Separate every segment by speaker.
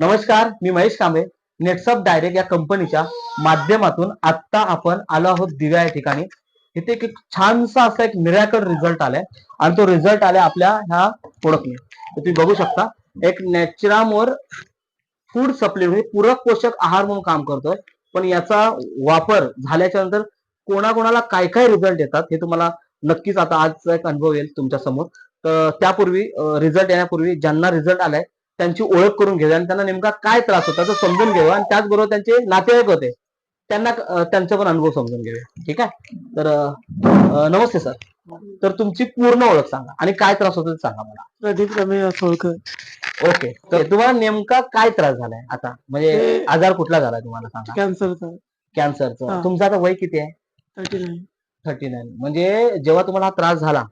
Speaker 1: नमस्कार मी Mahesh Kamble. Netsup direct या कंपनीच्या माध्यमातून आता आपण आलो आहोत दिव्या या ठिकाणी. इथे एक छानसा असा एक मिरॅकल रिझल्ट आलाय. आणि तो रिझल्ट आलाय आपल्या ह्या प्रोडक्टने तर तुम्ही बघू शकता एक नॅचरामोर फूड सप्लिमेंट पूरक पोषक आहार म्हणून काम करतोय. पण याचा वापर झाल्याच्यानंतर कोणाकोणाला काय काय रिझल्ट येतात हे तुम्हाला नक्कीच आता आजचा एक अनुभव येईल तुमच्यासमोर तर त्यापूर्वी रिझल्ट येण्यापूर्वी ज्यांना रिझल्ट आलाय त्यांची ओळख करून घेऊया. आणि त्यांना नेमका काय त्रास होता तो समजून घेऊया. आणि त्याचबरोबर त्यांचे नातेवाईक होते. त्यांना त्यांचा पण अनुभव समजून घेऊया. ठीक आहे? तर नमस्ते सर. तर तुमची पूर्ण ओळख सांगा. आणि काय त्रास होतो ते सांगा मला.
Speaker 2: प्रदीप रमेश
Speaker 1: ओके. तर तुम्हाला नेमका काय त्रास झालाय आता? म्हणजे आजार कुठला झालाय तुम्हाला सांगा?
Speaker 2: कॅन्सरचा.
Speaker 1: कॅन्सरचा. तुमचं आता वय किती आहे?
Speaker 2: Thirty nine.
Speaker 1: Thirty nine. म्हणजे जेव्हा तुम्हाला हा त्रास झाला.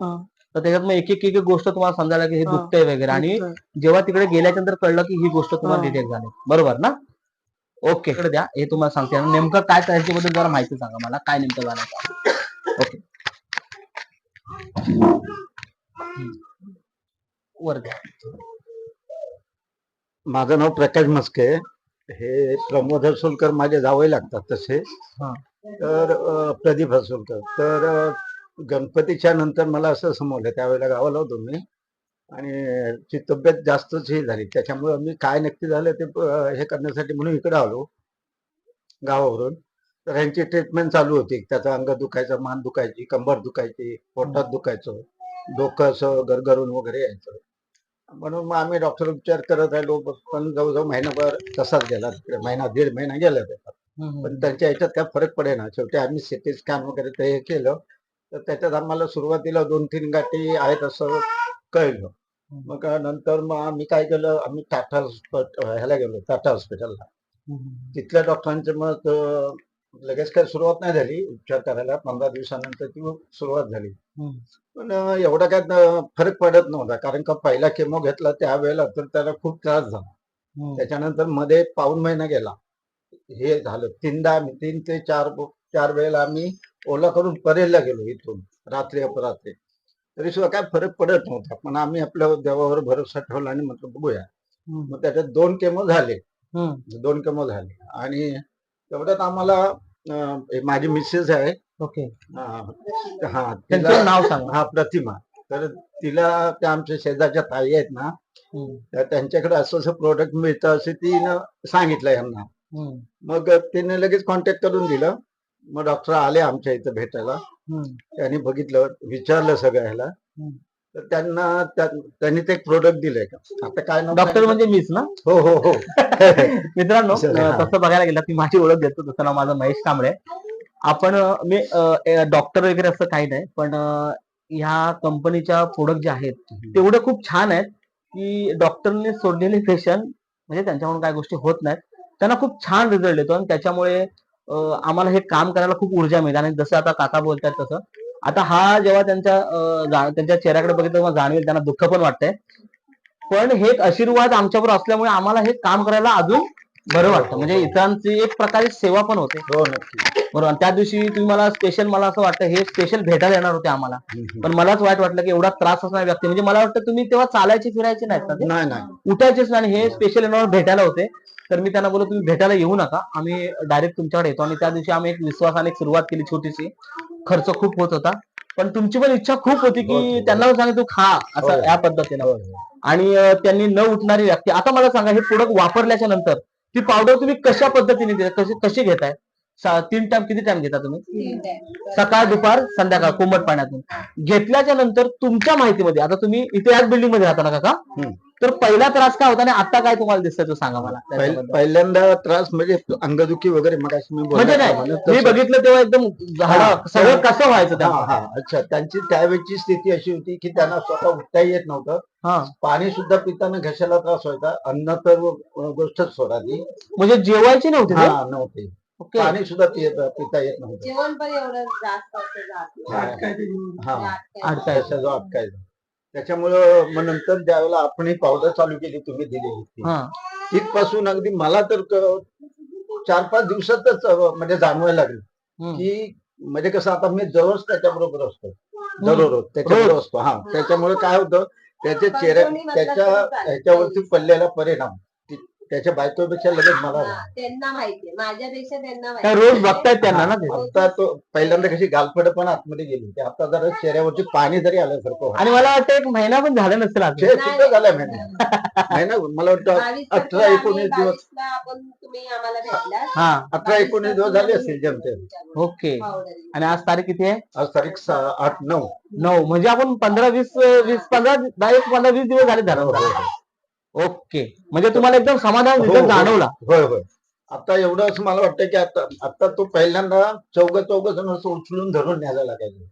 Speaker 1: तर त्याच्यात मग एक एक एक गोष्ट तुम्हाला समजायला की हे
Speaker 2: हा.
Speaker 1: दुखतंय वगैरे. आणि जेव्हा तिकडे गेल्याच्यानंतर कळलं की ही गोष्ट तुम्हाला
Speaker 2: हा.
Speaker 1: डिटेक्ट झाली. बरोबर ना? ओके इकडे द्या. हे तुम्हाला सांगते. आणि नेमकं काय त्याच्याबद्दल जरा माहिती सांगा मला. काय नेमकं झालं ओके वर द्या.
Speaker 3: माझं नाव प्रकाश मस्के हे प्रमोद हसोलकर माझे जावई लागतात तसे.
Speaker 1: हा.
Speaker 3: तर अं, प्रदीप हसोलकर तर अं, गणपतीच्या नंतर मला असं समजलं त्यावेळेला गावाला होतो मी. आणि ची तब्येत जास्तच हे झाली. त्याच्यामुळे मी काय नक्की झालं ते हे करण्यासाठी म्हणून इकडे आलो गावावरून. तर ह्यांची ट्रीटमेंट चालू होती. त्याचं अंग दुखायचं मान दुखायची कंबर दुखायची पोटात दुखायचं डोकं असं गरगरून वगैरे यायचं. म्हणून मग आम्ही डॉक्टर उपचार करत राहिलो. पण जवळजवळ महिनाभर तसाच गेला. तिकडे महिना दीड महिना गेला त्याचा. पण त्यांच्या याच्यात काय फरक पडेना. शेवटी आम्ही सिटी स्कॅन वगैरे ते हे केलं. तर त्याच्यात आम्हाला सुरुवातीला दोन तीन गाठी आहेत असं कळलं. मग नंतर मग आम्ही काय केलं? आम्ही टाटा हॉस्पिटल ह्याला गेलो टाटा हॉस्पिटलला. तिथल्या डॉक्टरांचे मग लगेच काही सुरुवात नाही झाली. उपचार करायला पंधरा दिवसानंतर ती सुरुवात झाली. पण एवढा काय फरक पडत नव्हता. कारण का पहिला केमो घेतला त्यावेळेला तर त्याला खूप त्रास झाला. त्याच्यानंतरमध्ये पाऊन महिना गेला. हे झालं. तीनदा आम्ही तीन ते चार चार वेळेला आम्ही ओला करून परेलला गेलो इथून रात्री अपरात्री. तरी सुद्धा काय फरक पडत नव्हता पण आम्ही आपल्या देवावर भरोसा ठेवला आणि म्हटलं बघूया. मग त्याच्यात दोन केमो झाले. दोन केमो झाले. आणि तेवढ्यात आम्हाला माझी मिसेस आहे.
Speaker 1: ओके.
Speaker 3: हा.
Speaker 1: त्यांचं
Speaker 3: तिला
Speaker 1: नाव सांगा.
Speaker 3: हा प्रतिमा. तर तिला त्या आमच्या शेजारच्या ताई आहेत ना. तर त्यांच्याकडे असं असं प्रोडक्ट मिळतं असं तिनं सांगितलं यांना. मग तिने लगेच कॉन्टॅक्ट करून दिलं. मग डॉक्टर आले आमच्या इथं भेटायला. त्यांनी बघितलं विचारलं सगळं ह्याला.
Speaker 1: हम्म.
Speaker 3: तर त्यांना त्या- त्यांनी ते प्रोडक्ट दिलंय का? आता काय
Speaker 1: डॉक्टर म्हणजे मीच ना?
Speaker 3: हो हो हो.
Speaker 1: मित्रांनो. तसं बघायला गेलं ती माझी ओळख देतो तसं नाव माझं महेश कांबळे. आपण मी डॉक्टर वगैरे असं काही नाही पण ह्या कंपनीच्या प्रोडक्ट जे आहेत तेवढे खूप छान आहेत की डॉक्टरने सोडलेले पेशंट म्हणजे त्यांच्याकडून काय गोष्टी होत नाहीत. त्यांना खूप छान रिझल्ट येतो आणि त्याच्यामुळे आम्हाला हे काम करायला खूप ऊर्जा मिळते. आणि जसं आता काका बोलतात तसं. आता हा जेव्हा त्यांच्या त्यांच्या चेहऱ्याकडे बघितलं तेव्हा जाणवेल त्यांना दुःख पण वाटतंय. पण हे एक आशीर्वाद आमच्यावर असल्यामुळे आम्हाला हे काम करायला अजून बरं वाटतं. म्हणजे इतरांची एक प्रकारे सेवा पण होते.
Speaker 3: हो
Speaker 1: बरोबर. त्या दिवशी तुम्ही मला स्पेशल मला असं वाटतं हे स्पेशल भेटायला येणार होते आम्हाला. पण मलाच वाईट वाटलं की एवढा त्रास असणारी व्यक्ती. म्हणजे मला वाटतं तुम्ही तेव्हा चालायचे फिरायचे नाहीत ना ते?
Speaker 3: नाही नाही.
Speaker 1: उठायचेच नाही हे स्पेशल येणार भेटायला होते. तर मी त्यांना बोललो तुम्ही भेटायला येऊ नका. आम्ही डायरेक्ट तुमच्याकडे येतो. आणि त्या दिवशी आम्ही एक विश्वासाने सुरुवात केली छोटीशी. खर्च खूप होत होता. पण तुमची पण इच्छा खूप होती की. त्यांना पण सांगितलं खा असं. या पद्धतीनं. आणि त्यांनी न उठणारी व्यक्ती आता मला सांगा हे प्रोडक्ट वापरल्याच्या नंतर ती पावडर तुम्ही कशा पद्धतीने देता? कशी कशी घेताय? तीन टाइम किती टाइम घेता तुम्ही? सकाळ दुपार संध्याकाळ कोमट पाण्यातून. घेतल्याच्या नंतर तुमच्या माहितीमध्ये आता तुम्ही इथे याच बिल्डिंगमध्ये राहता ना काका?
Speaker 3: हम्म.
Speaker 1: तर पहिला त्रास काय होता आणि आता काय तुम्हाला दिसतंय तो सांगा मला त्याच्याबद्दल.
Speaker 3: पहिल्यांदा त्रास म्हणजे अंगदुखी वगैरे मग मी
Speaker 1: म्हणजे
Speaker 3: बोलल्याप्रमाणे
Speaker 1: मी
Speaker 3: तसं-
Speaker 1: बघितलं तेव्हा एकदम झाडं. सगळं कसं व्हायचं
Speaker 3: हा हा अच्छा त्यांची त्यावेळची स्थिती अशी होती की त्यांना स्वतः उठताही येत नव्हतं.
Speaker 1: हा.
Speaker 3: पाणी सुद्धा पिताना घशाला त्रास व्हायचा. अन्न तर अं, गोष्टच सोडा ती
Speaker 1: म्हणजे जेवायचे नव्हते ते?
Speaker 3: हा नव्हते.
Speaker 1: ओके.
Speaker 3: पाणी सुद्धा पित- पिता येत नव्हतं.
Speaker 4: जेवण पण एवढं जास्त असं जात नाही.
Speaker 3: हा.
Speaker 1: आठ काय?
Speaker 3: त्याचा जो अटकायचा त्याच्यामुळं मग नंतर ज्यावेळेला आपण ही पावडर चालू केली तुम्ही दिली होती.
Speaker 1: हा.
Speaker 3: तिथपासून अगदी मला तर क- चार पाच दिवसातच अं, म्हणजे जाणवायला लागलं.
Speaker 1: हम्म.
Speaker 3: की म्हणजे कसं आता मी दररोज त्याच्याबरोबर असतो. दररोज त्याच्याबरोबर असतो. हा. त्याच्यामुळे काय होतं त्याच्या चेहऱ्या त्याच्या. ह्याच्यावरती पडलेला परिणाम. त्याच्या बायकोपेक्षा लगेच मला
Speaker 4: हा, त्यांना माहितीये. माझ्यापेक्षा त्यांना
Speaker 1: काय
Speaker 4: माहिती
Speaker 1: रोज बघतायत त्यांना ना ते.
Speaker 3: आता तो पहिल्यांदा कशी गालपड पण आतमध्ये गेली होती. आता जरा चेहऱ्यावरती पाणी जरी आल्यासारखं वाटतं.
Speaker 1: आणि मला वाटतं एक महिना पण झाला नसेल
Speaker 3: सुद्धा झाला महिना महिना मला वाटतं अठरा एकोणीस दिवस.
Speaker 4: बावीसला आपण तुम्ही आम्हाला भेटला.
Speaker 1: हा.
Speaker 3: अठरा एकोणीस दिवस झाले असतील जमते
Speaker 1: ओके. आणि आज तारीख किती आहे?
Speaker 3: आज तारीख सहा- आठ नऊ.
Speaker 1: नऊ. म्हणजे आपण पंधरा वीस वीस पंधरा दहा एक पंधरा वीस दिवस झाले
Speaker 3: हो, हो,
Speaker 1: ओके. म्हणजे तुम्हाला एकदम समाधान
Speaker 3: हो, हो.
Speaker 1: जाणवला.
Speaker 3: होय होय. आता एवढं असं मला वाटतं की आता आता तो पहिल्यांदा चौघ चौघ जण असं उचलून धरून न्यायला लागायचं.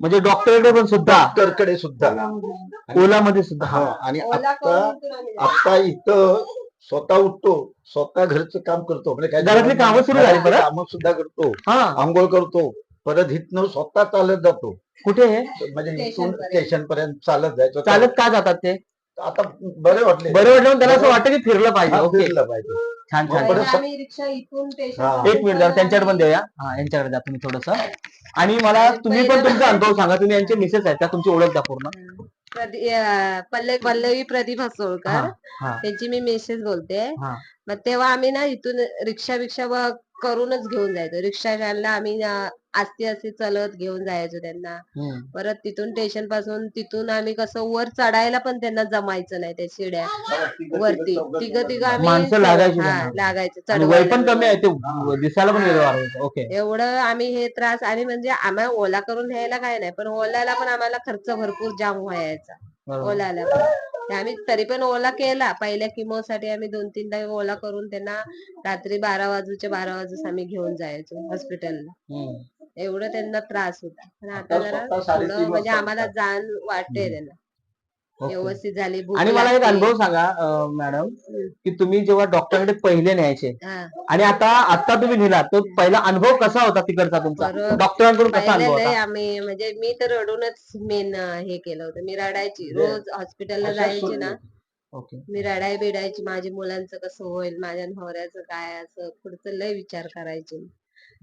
Speaker 1: म्हणजे डॉक्टरकडे पण सुद्धा.
Speaker 3: डॉक्टरकडे सुद्धा. आणि-
Speaker 1: ओलामध्ये सुद्धा.
Speaker 3: हा
Speaker 1: हा
Speaker 3: आणि
Speaker 4: ओला
Speaker 3: आता. आता इथं स्वतः उठतो स्वतः घरचं काम करतो. म्हणजे काय
Speaker 1: घरातली कामं सुरू झाली परत?
Speaker 3: कामं सुद्धा करतो
Speaker 1: हा.
Speaker 3: आंघोळ करतो परत इथनं स्वतः चालत जातो.
Speaker 1: कुठे आहे
Speaker 3: म्हणजे इथून. स्टेशन पर्यंत चालत जायचं.
Speaker 1: चालत का जातात ते?
Speaker 3: आता बरे वाटले.
Speaker 1: बरं वाटलं त्याला असं वाटतं की फिरलं पाहिजे.
Speaker 3: हा,
Speaker 1: ओके.
Speaker 3: फिरलं पाहिजे.
Speaker 1: छान छान.
Speaker 3: परत
Speaker 4: पहिले
Speaker 3: स-
Speaker 4: आम्ही रिक्षा इथून स्टेशन
Speaker 3: हा.
Speaker 1: एक मिनिट जरा त्यांच्याकडे पण देऊया. हा यांच्याकडे द्या तुम्ही थोडस. आणि मला तुम्ही पण तुमचा अनुभव सांगा. तुम्ही यांचे मिसेस आहेत त्या तुमची ओळख द्या पूर्ण.
Speaker 4: प्रदी- अं, पल्लवी पल्लवी प्रदीप हसोळकर
Speaker 1: हा हा.
Speaker 4: त्यांची मी मेसेज बोलते.
Speaker 1: हा.
Speaker 4: मग तेव्हा आम्ही ना इथून रिक्षा बिक्षा ब- करूनच घेऊन जायचो. रिक्षा स्टँडला आम्ही आस्ती आस्ती चलत घेऊन जायचो त्यांना. परत तिथून स्टेशनपासून तिथून आम्ही कसं वर चढायला पण त्यांना जमायचं नाही त्या शिड्या. वरती तिघ तिघ आम्ही
Speaker 1: लागायची
Speaker 4: हा, चढवायला.
Speaker 1: कमी आहे ते दिसायला पण वेगळं वाढवायचं ओके.
Speaker 4: एवढं आम्ही हे त्रास आणि म्हणजे आम्हाला ओला करून घ्यायला काय नाही पण ओलाला पण आम्हाला खर्च भरपूर जाम व्हायचा. ओलाला. पण आम्ही तरी पण ओला केला. पहिल्या किमो साठी आम्ही दोन तीनदा ओला करून त्यांना रात्री बारा वाजूच्या बारा वाजूस आम्ही घेऊन जायचो हॉस्पिटलला. एवढं त्यांना त्रास होता. पण
Speaker 3: आता
Speaker 4: जरा थोडं म्हणजे आम्हाला जाण वाटते त्यांना. व्यवस्थित झाली भूक
Speaker 1: आणि मला एक
Speaker 4: लागते.
Speaker 1: अनुभव सांगा अं, मॅडम की तुम्ही जेव्हा डॉक्टरकडे पहिले न्यायचे
Speaker 4: हा.
Speaker 1: आणि आता आता तुम्ही नेला तो पहिला अनुभव कसा होता तिकडचा तुमचा
Speaker 4: बरोबर.
Speaker 1: डॉक्टरांकडून कसा
Speaker 4: पहिले
Speaker 1: अनुभव
Speaker 4: लय
Speaker 1: होता
Speaker 4: आम्ही म्हणजे मी तर रडूनच मेन हे केलं होतं मी रडायची रोज हॉस्पिटलला
Speaker 3: अशा
Speaker 4: जायची. ना
Speaker 1: ओके
Speaker 4: मी रडाय बिडायची माझ्या मुलांचं कसं होईल माझ्या नवऱ्याचं काय असं पुढचं लय विचार करायचे.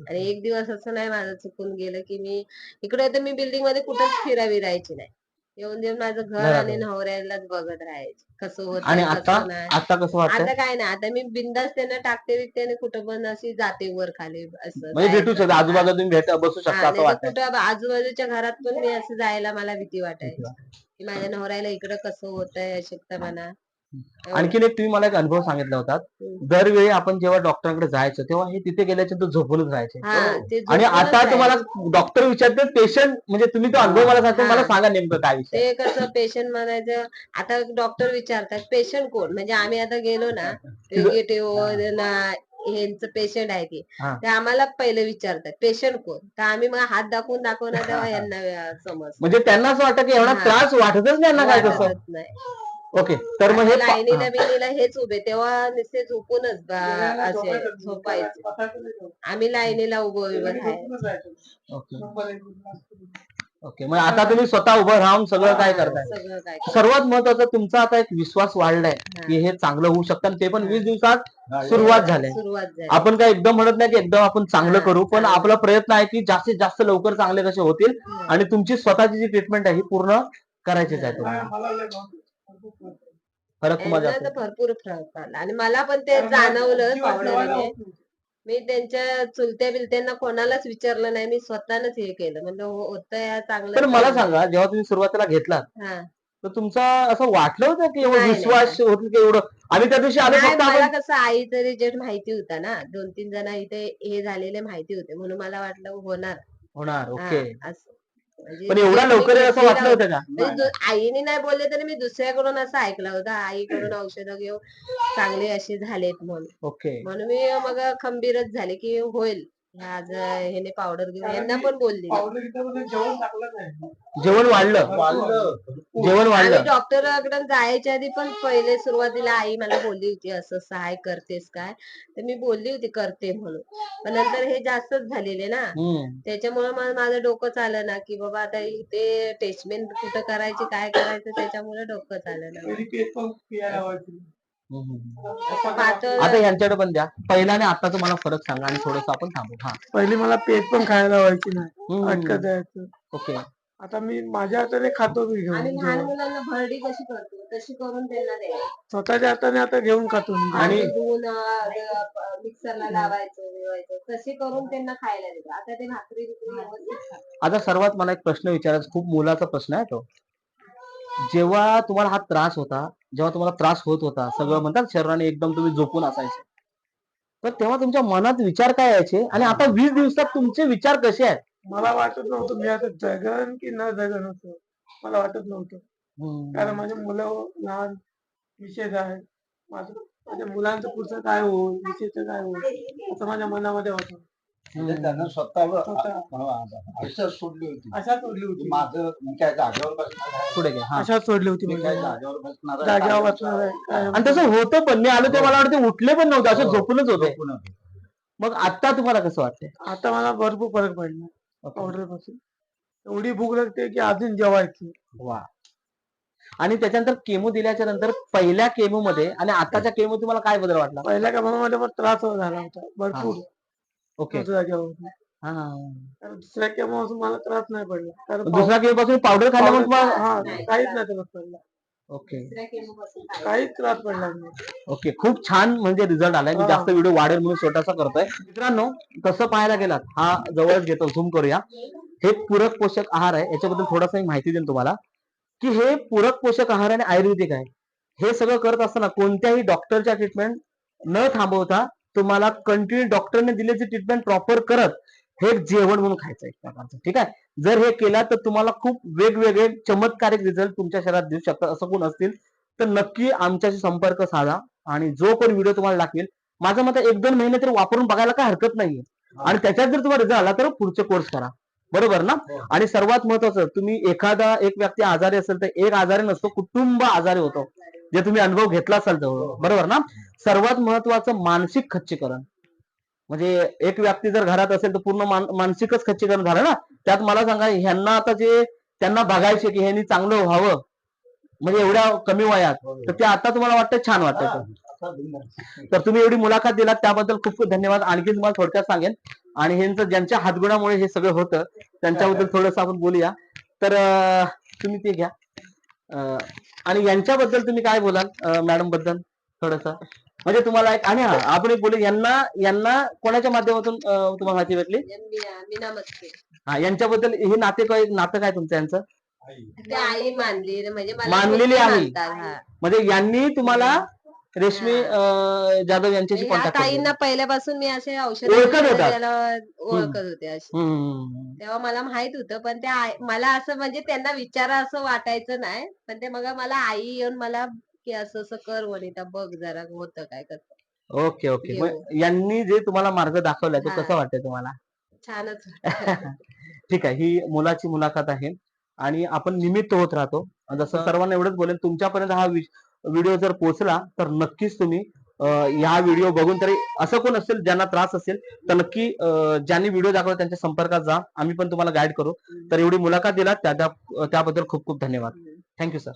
Speaker 4: आणि एक दिवस असं नाही माझं चुकून गेलं की मी इकडे तर मी बिल्डिंगमध्ये कुठंच फिरावी राहायची नाही येऊन देऊन माझं घर आणि. नवऱ्यालाच बघत राहायचे. कसं होत
Speaker 1: आणि आता
Speaker 4: नाही.
Speaker 1: आता कसं वाटतं
Speaker 4: आता काय नाही आता मी बिंदास त्यांना टाकते विकते आणि कुठं पण अशी जाते वर खाली असं
Speaker 1: म्हणजे भेटू
Speaker 4: जायचं.
Speaker 1: शकता आजूबाजूला तुम्ही भेट बसू शकता असं
Speaker 4: नाहीतर
Speaker 1: वाटतं
Speaker 4: कुठं आजूबाजूच्या घरात पण मी असं जायला मला भीती वाटायची. की माझ्या नवऱ्याला इकडं कसं होतंय अशक्त म्हणा
Speaker 1: आणखीन एक तुम्ही मला एक अनुभव सांगितला होता. दरवेळी आपण जेव्हा डॉक्टरांकडे जायचं तेव्हा हे तिथे गेल्याच्या तो झोपूनच राहायचे.
Speaker 4: ते
Speaker 1: आणि आता तुम्हाला. डॉक्टर विचारते पेशंट म्हणजे तुम्ही तो अनुभव मला सांगतो मला सांगा नेमकं काय विषय.
Speaker 4: ते कसं पेशंट म्हणायचं आता डॉक्टर विचारतात पेशंट कोण? म्हणजे आम्ही आता गेलो ना निगेटिव्ह ह्यांचं पेशंट आहे की
Speaker 1: हा.
Speaker 4: ते आम्हाला पहिले विचारतात पेशंट कोण? तर आम्ही मग हात दाखवून दाखवणार तेव्हा यांना समज
Speaker 1: म्हणजे त्यांना असं वाटतं की एवढा. त्रास वाटतच नाही. ओके तर मग हे पा-
Speaker 4: लाईनीला बिनीला हेच उभे तेव्हा नुसते झोपूनच बा- असे झोपायचे आम्ही लाईनीला उभं उभं राहायचो.
Speaker 1: ओके. ओके मग आता तुम्ही स्वतः उभं राहून सगळं काय करताय?
Speaker 4: सगळं काय
Speaker 1: सर्वात महत्वाचं तुमचा आता एक विश्वास वाढलाय की हे चांगलं होऊ शकतं आणि ते पण वीस दिवसात सुरुवात झाली.
Speaker 4: सुरुवात झाली.
Speaker 1: आपण काय एकदम म्हणत नाही की एकदम आपण चांगलं करू पण. आपला प्रयत्न आहे की जास्तीत जास्त लवकर चांगले कसे होतील आणि तुमची स्वतःची जी ट्रीटमेंट आहे ही पूर्ण करायचीच आहे तुम्हाला फरक तुम्हाला
Speaker 4: यांना
Speaker 1: जास्त
Speaker 4: तर भरपूर फरक पडला. आणि मला पण ते जाणवलं पावडरीने मी त्यांच्या चुलत्या बिलत्यांना कोणालाच विचारलं नाही. मी स्वतःच हे केलं. म्हणजे होत या चांगलं
Speaker 1: तर मला सांगा जेव्हा तुम्ही सुरुवातीला घेतलात
Speaker 4: हा.
Speaker 1: तर तुमचा असं वाटलं होतं की एवढं
Speaker 4: नाही,
Speaker 1: विश्वास होत की एवढं? आणि त्या दिवशी आले
Speaker 4: नाही
Speaker 1: फक्त
Speaker 4: मला
Speaker 1: आपण
Speaker 4: कसं आईचं रिजल्ट माहिती होता ना. दोन तीन जण इथे हे झालेले माहिती होते. म्हणून मला वाटलं होणार.
Speaker 1: होणार
Speaker 4: हा,
Speaker 1: ओके.
Speaker 4: असं. म्हणजे
Speaker 1: पण एवढा
Speaker 4: जे मी
Speaker 1: लवकर असं वाटलं होतं का?
Speaker 4: म्हणजे आईने नाही बोलले तरी मी दुसऱ्याकडून असं ऐकलं होतं. आईकडून औषधं घेऊन चांगले असे झालेत म्हणून.
Speaker 1: ओके.
Speaker 4: म्हणून मी मग खंबीरच झाले की होईल. आज ह्याने पावडर घेऊन यांना पण बोलली.
Speaker 1: जेवण वाढलं.
Speaker 3: वाढलं.
Speaker 1: जेवण
Speaker 4: आम्ही
Speaker 1: वाढलं
Speaker 4: डॉक्टरकडे जायच्या आधी पण पहिले सुरुवातीला आई मला बोलली होती असं सहाय करतेस काय? तर मी बोलली होती करते म्हणून. पण नंतर हे जास्तच झालेले ना.
Speaker 1: हम्म.
Speaker 4: त्याच्यामुळे मग माझं डोकं चालं ना की बाबा आता इथे टेस्टमेंट कुठं करायची काय करायचं त्याच्यामुळे डोकं चालं ना. पातळ.
Speaker 1: आता यांच्याकडे पण द्या. पहिला आणि आताचा मला फरक सांगा आणि थोडस आपण थांबू. हा.
Speaker 2: पहिली मला पेट पण खायला व्हायची नाही.
Speaker 1: हम्म.
Speaker 2: अटकत जायचं
Speaker 1: ओके.
Speaker 2: आता मी माझ्या हाताने खातो मी
Speaker 4: आणि
Speaker 2: घेऊन
Speaker 4: लहान
Speaker 2: जेवण.
Speaker 4: मुलांना भरडी कशी करतो? तशी करून त्यांना द्यायची
Speaker 2: स्वतःच्या हाताने आता घेऊन खातो मी.
Speaker 1: आणि-
Speaker 4: आणि धुवून मिक्सरला लावायचं बिवायचं तशी करून त्यांना खायला देतो. आता ते भाकरी बिकरी व्यवस्थित खातात.
Speaker 1: आता सर्वात मला एक प्रश्न विचारायचा. खूप मोलाचा प्रश्न आहे तो. जेव्हा तुम्हाला हा त्रास होता जेव्हा तुम्हाला त्रास होत होता सगळं म्हणतात शरीराने एकदम तुम्ही झोपून असायचे. तर तेव्हा तुमच्या मनात विचार काय यायचे? आणि आता वीस दिवसात तुमचे विचार कसे आहेत?
Speaker 2: मला वाटत नव्हतं मी आता जगन की न जगन असं. मला वाटत नव्हतं. कारण माझे मुलं लहान विषय आहे माझं माझ्या मुलांचं पुढचं काय होईल? विषयचं काय होईल? असं माझ्या मनामध्ये होतं.
Speaker 3: म्हणजे त्यानं स्वतःवर
Speaker 2: स्वतः
Speaker 3: सोडली होती.
Speaker 2: अशा सोडली होती.
Speaker 3: माझं मी काय जागेवर बसणार
Speaker 1: पुढे घ्या हा.
Speaker 2: सोडली होती
Speaker 3: मी
Speaker 2: माझी
Speaker 3: काय. जागेवर बसणार आहे?
Speaker 2: जाग्यावर बसणार आहे काय
Speaker 1: आणि तसं होतं पण मी आलो ते मला वाटतं उठले पण नव्हते असे झोपूनच होते.
Speaker 3: झोपून होते.
Speaker 1: मग आता तुम्हाला कसं वाटतंय?
Speaker 2: आता मला भरपूर फरक पडला. ऑर्डरपासून एवढी भूक लागते की अजून जेवायची.
Speaker 1: वा. आणि त्याच्यानंतर केमो दिल्याच्या नंतर पहिल्या केमो मध्ये आणि आताच्या केमो तुम्हाला काय बदल वाटला?
Speaker 2: पहिल्या कामामध्ये पण त्रास झाला होता भरपूर.
Speaker 1: ओके.
Speaker 2: तुमच्या जागेवर
Speaker 1: हा.
Speaker 2: कारण दुसऱ्या केमापासून मला त्रास नाही पडला. कारण
Speaker 1: दुसऱ्या केमो पासून पावडर खाल्ल्यामुळे तुम्हाला?
Speaker 2: हा. काहीच नाही त्रास पडला.
Speaker 1: ओके?
Speaker 2: काहीच त्रास पडला नाही.
Speaker 1: ओके खूप छान म्हणजे रिझल्ट आलाय. मी
Speaker 2: हा.
Speaker 1: जास्त व्हिडिओ वाढेल म्हणून छोटासा करतोय. मित्रांनो तसं पाहायला गेलात? हा जवळच घेतो झूम करूया. हे पूरक पोषक आहार आहे. याच्याबद्दल थोडासा एक माहिती देईन तुम्हाला. की हे पूरक पोषक आहार आणि आयुर्वेदिक आहे. हे सगळं करत असताना कोणत्याही डॉक्टरच्या ट्रीटमेंट न थांबवता तुम्हाला कंटिन्यू डॉक्टरने दिलेली ट्रीटमेंट प्रॉपर करत हे जेवण म्हणून खायचं एक प्रकारचं. ठीक आहे? जर हे केलं तर तुम्हाला खूप वेगवेगळे चमत्कारिक रिझल्ट तुमच्या शरीरात दिसू शकतात असं कोण असतील? तर नक्की आमच्याशी संपर्क साधा आणि जो कोण व्हिडिओ तुम्हाला लागेल माझं मत एक दोन महिने तरी वापरून बघायला काय हरकत नाहीये. आणि त्याच्यात जर तुम्हाला रिझल्ट आला तर पुढचे कोर्स करा. बरोबर ना?
Speaker 3: हो.
Speaker 1: आणि सर्वात महत्वाचं तुम्ही एखादा एक व्यक्ती आजारी असेल तर एक आजारी नसतो कुटुंब आजारी होतो. जे तुम्ही अनुभव घेतला असाल जवळ बरोबर ना? सर्वात महत्वाचं मानसिक खच्चीकरण. म्हणजे एक व्यक्ती जर घरात असेल तर पूर्ण मान- मानसिकच खच्चीकरण झालं ना? त्यात मला सांगा ह्यांना आता जे त्यांना बघायचे की ह्यांनी चांगलं व्हावं म्हणजे एवढ्या कमी वयात तर ते आता तुम्हाला वाटतं छान वाटतं
Speaker 3: हा.
Speaker 1: तर तुम्ही एवढी मुलाखत दिलात त्याबद्दल खूप खूप धन्यवाद. आणखी तुम्हाला थोडक्यात सांगेन. आणि ह्यांचं ज्यांच्या हातगुणामुळे हे सगळं होतं त्यांच्याबद्दल थोडंसं आपण बोलूया. तर तुम्ही ते घ्या. अं, आणि यांच्याबद्दल तुम्ही काय बोलाल मॅडमबद्दल थोडस म्हणजे तुम्हाला एक आणि हा आपण एक बोलू यांना यांना कोणाच्या माध्यमातून तुम्हाला माहिती भेटली हा यांच्याबद्दल हे नाते काय नातं काय तुमचं यांचं
Speaker 4: म्हणजे
Speaker 1: मानलेली
Speaker 4: मुलगी
Speaker 1: आई.
Speaker 4: मानतात, हा.
Speaker 1: म्हणजे यांनी तुम्हाला रेशमी अं, जाधव यांच्याशी कॉन्टॅक्ट
Speaker 4: ताईंना पहिल्यापासून मी असे औषध
Speaker 1: ओळखत होतात.
Speaker 4: ओळखत होते अशी तेव्हा मला माहीत होतं पण त्या आई- मला असं म्हणजे त्यांना विचारा असं वाटायचं नाही. पण ते मग मला आई येऊन मला की असं असं कर वनिता बघ जरा होतं काय कसं.
Speaker 1: Okay okay. मग यांनी जे तुम्हाला मार्ग दाखवलाय तो
Speaker 4: हा.
Speaker 1: कसा वाटतंय तुम्हाला?
Speaker 4: छानच
Speaker 1: ठीक आहे. ही मुलाची मुलाखत आहे. आणि आपण निमित्त होत राहतो. जसं सर्वांना एवढंच बोलेल तुमच्यापर्यंत हा व्हिडिओ जर पोहोचला तर नक्कीच तुम्ही या ह्या व्हिडिओ बघून तरी असं कोण असेल ज्यांना त्रास असेल तर नक्की ज्यांनी व्हिडिओ दाखवला त्यांच्या संपर्कात जा. आम्ही पण तुम्हाला गाईड करू. तर एवढी मुलाखत दिला त्याबद्दल खूप खूप धन्यवाद थँक्यू सर